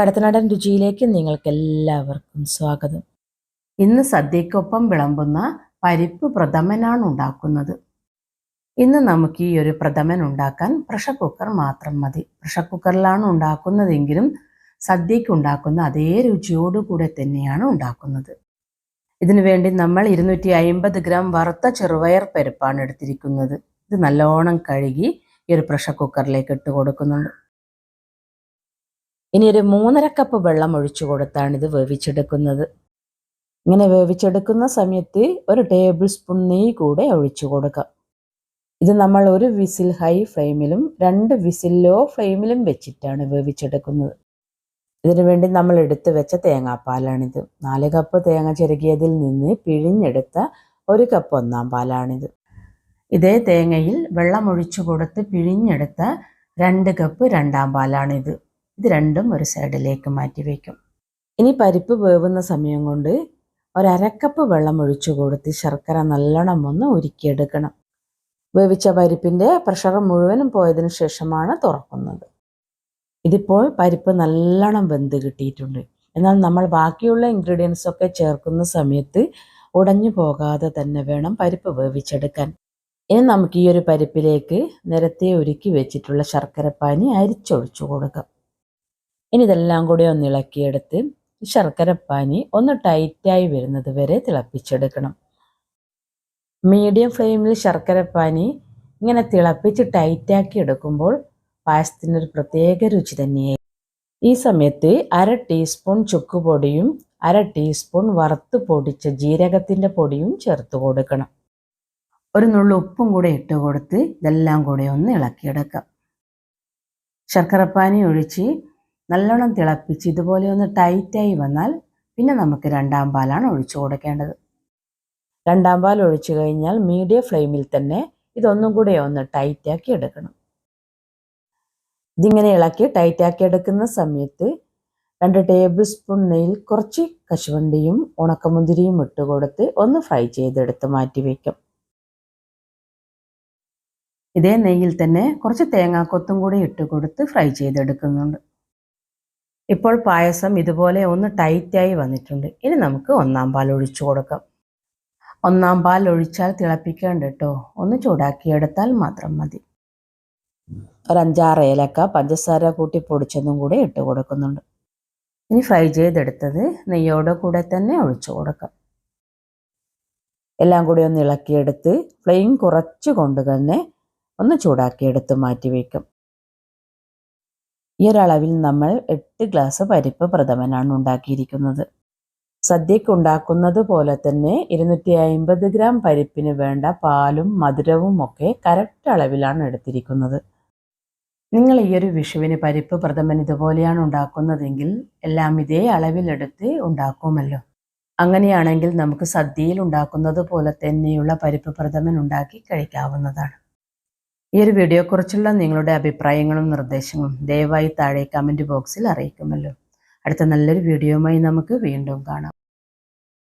കടത്തനാടൻ രുചിയിലേക്ക് നിങ്ങൾക്ക് എല്ലാവർക്കും സ്വാഗതം. ഇന്ന് സദ്യക്കൊപ്പം വിളമ്പുന്ന പരിപ്പ് പ്രഥമനാണ് ഉണ്ടാക്കുന്നത്. ഇന്ന് നമുക്ക് ഈ ഒരു പ്രഥമൻ ഉണ്ടാക്കാൻ പ്രഷർ കുക്കർ മാത്രം മതി. പ്രഷർ കുക്കറിലാണ് ഉണ്ടാക്കുന്നതെങ്കിലും സദ്യയ്ക്ക് ഉണ്ടാക്കുന്ന അതേ രുചിയോടുകൂടെ തന്നെയാണ് ഉണ്ടാക്കുന്നത്. ഇതിനു വേണ്ടി നമ്മൾ ഇരുന്നൂറ്റി അയിമ്പത് ഗ്രാം വറുത്ത ചെറുപയർ പരിപ്പാണ് എടുത്തിരിക്കുന്നത്. ഇത് നല്ലോണം കഴുകി ഈ ഒരു പ്രഷർ കുക്കറിലേക്ക് ഇട്ട് കൊടുക്കുന്നുണ്ട്. ഇനി ഒരു മൂന്നര കപ്പ് വെള്ളം ഒഴിച്ചു കൊടുത്താണ് ഇത് വേവിച്ചെടുക്കുന്നത്. ഇങ്ങനെ വേവിച്ചെടുക്കുന്ന സമയത്ത് ഒരു ടേബിൾ സ്പൂൺ നെയ്യ് കൂടെ ഒഴിച്ചു കൊടുക്കാം. ഇത് നമ്മൾ ഒരു വിസിൽ ഹൈ ഫ്ലെയിമിലും രണ്ട് വിസിൽ ലോ ഫ്ലെയിമിലും വെച്ചിട്ടാണ് വേവിച്ചെടുക്കുന്നത്. ഇതിനു വേണ്ടി നമ്മൾ എടുത്തു വെച്ച തേങ്ങാപ്പാലാണിത്. നാല് കപ്പ് തേങ്ങ ചിരകിയതിൽ നിന്ന് പിഴിഞ്ഞെടുത്ത ഒരു കപ്പ് ഒന്നാം പാലാണിത്. ഇതേ തേങ്ങയിൽ വെള്ളം ഒഴിച്ചു കൊടുത്ത് പിഴിഞ്ഞെടുത്ത രണ്ട് കപ്പ് രണ്ടാം പാലാണിത്. ഇത് രണ്ടും ഒരു സൈഡിലേക്ക് മാറ്റി വയ്ക്കും ഇനി പരിപ്പ് വേവുന്ന സമയം കൊണ്ട് ഒരക്കപ്പ് വെള്ളം ഒഴിച്ചു കൊടുത്ത് ശർക്കര നല്ലോണം ഒന്ന് ഉരുക്കിയെടുക്കണം. വേവിച്ച പരിപ്പിന്റെ പ്രഷർ മുഴുവനും പോയതിന് ശേഷമാണ് തുറക്കുന്നത്. ഇതിപ്പോൾ പരിപ്പ് നല്ലോണം വെന്ത് കിട്ടിയിട്ടുണ്ട്. എന്നാൽ നമ്മൾ ബാക്കിയുള്ള ഇൻഗ്രീഡിയൻസ് ഒക്കെ ചേർക്കുന്ന സമയത്ത് ഉടഞ്ഞു പോകാതെ തന്നെ വേണം പരിപ്പ് വേവിച്ചെടുക്കാൻ. ഇനി നമുക്ക് ഈ ഒരു പരിപ്പിലേക്ക് നിരത്തെ ഒരുക്കി വെച്ചിട്ടുള്ള ശർക്കരപ്പാനി അരിച്ചൊഴിച്ചു കൊടുക്കാം. ഇനി ഇതെല്ലാം കൂടി ഒന്ന് ഇളക്കിയെടുത്ത് ശർക്കരപ്പാനി ഒന്ന് ടൈറ്റായി വരുന്നത് വരെ തിളപ്പിച്ചെടുക്കണം. മീഡിയം ഫ്ലെയിമിൽ ശർക്കരപ്പാനി ഇങ്ങനെ തിളപ്പിച്ച് ടൈറ്റാക്കി എടുക്കുമ്പോൾ പായസത്തിന് ഒരു പ്രത്യേക രുചി തന്നെയായി. ഈ സമയത്ത് അര ടീസ്പൂൺ ചുക്കുപൊടിയും അര ടീസ്പൂൺ വറുത്ത് പൊടിച്ച ജീരകത്തിന്റെ പൊടിയും ചേർത്ത് കൊടുക്കണം. ഒരു നുള്ളു ഉപ്പും കൂടെ ഇട്ട് കൊടുത്ത് ഇതെല്ലാം കൂടെ ഒന്ന് ഇളക്കിയെടുക്കാം. ശർക്കരപ്പാനി ഒഴിച്ച് നല്ലോണം തിളപ്പിച്ച് ഇതുപോലെ ഒന്ന് ടൈറ്റായി വന്നാൽ പിന്നെ നമുക്ക് രണ്ടാം പാലാണ് ഒഴിച്ചു കൊടുക്കേണ്ടത്. രണ്ടാം പാൽ ഒഴിച്ചു കഴിഞ്ഞാൽ മീഡിയം ഫ്ലെയിമിൽ തന്നെ ഇതൊന്നും കൂടെ ഒന്ന് ടൈറ്റാക്കി എടുക്കണം. ഇതിങ്ങനെ ഇളക്കി ടൈറ്റാക്കി എടുക്കുന്ന സമയത്ത് രണ്ട് ടേബിൾ സ്പൂൺ നെയ്യിൽ കുറച്ച് കശുവണ്ടിയും ഉണക്കമുന്തിരിയും ഇട്ട് കൊടുത്ത് ഒന്ന് ഫ്രൈ ചെയ്തെടുത്ത് മാറ്റി വയ്ക്കും ഇതേ നെയ്യിൽ തന്നെ കുറച്ച് തേങ്ങാക്കൊത്തും കൂടി ഇട്ട് കൊടുത്ത് ഫ്രൈ ചെയ്തെടുക്കുന്നുണ്ട്. ഇപ്പോൾ പായസം ഇതുപോലെ ഒന്ന് ടൈറ്റായി വന്നിട്ടുണ്ട്. ഇനി നമുക്ക് ഒന്നാം പാൽ ഒഴിച്ചു കൊടുക്കാം. ഒന്നാം പാൽ ഒഴിച്ചാൽ തിളപ്പിക്കേണ്ട കേട്ടോ ഒന്ന് ചൂടാക്കിയെടുത്താൽ മാത്രം മതി. ഒരു അഞ്ചാറ് ഏലക്ക പഞ്ചസാര കൂട്ടി പൊടിച്ചതും കൂടി ഇട്ട് കൊടുക്കുന്നുണ്ട്. ഇനി ഫ്രൈ ചെയ്തെടുത്തത് നെയ്യോടെ കൂടെ തന്നെ ഒഴിച്ചു കൊടുക്കാം. എല്ലാം കൂടി ഒന്ന് ഇളക്കിയെടുത്ത് ഫ്ലെയിം കുറച്ച് കൊണ്ട് തന്നെ ഒന്ന് ചൂടാക്കിയെടുത്ത് മാറ്റി വയ്ക്കും. ഈ ഒരളവിൽ നമ്മൾ എട്ട് ഗ്ലാസ് പരിപ്പ് പ്രഥമനാണ് ഉണ്ടാക്കിയിരിക്കുന്നത്. സദ്യക്ക് ഉണ്ടാക്കുന്നത് പോലെ തന്നെ ഇരുന്നൂറ്റി അമ്പത് ഗ്രാം പരിപ്പിന് വേണ്ട പാലും മധുരവും ഒക്കെ കറക്റ്റ് അളവിലാണ് എടുത്തിരിക്കുന്നത്. നിങ്ങൾ ഈ ഒരു വിഷുവിന് പരിപ്പ് പ്രഥമൻ ഇതുപോലെയാണ് ഉണ്ടാക്കുന്നതെങ്കിൽ എല്ലാം ഇതേ അളവിലെടുത്ത് ഉണ്ടാക്കുമല്ലോ. അങ്ങനെയാണെങ്കിൽ നമുക്ക് സദ്യയിൽ ഉണ്ടാക്കുന്നത് പോലെ തന്നെയുള്ള പരിപ്പ് പ്രഥമൻ ഉണ്ടാക്കി കഴിക്കാവുന്നതാണ്. ഈ ഒരു വീഡിയോയെക്കുറിച്ചുള്ള നിങ്ങളുടെ അഭിപ്രായങ്ങളും നിർദ്ദേശങ്ങളും ദയവായി താഴെ കമന്റ് ബോക്സിൽ അറിയിക്കുമല്ലോ. അടുത്ത നല്ലൊരു വീഡിയോയുമായി നമുക്ക് വീണ്ടും കാണാം.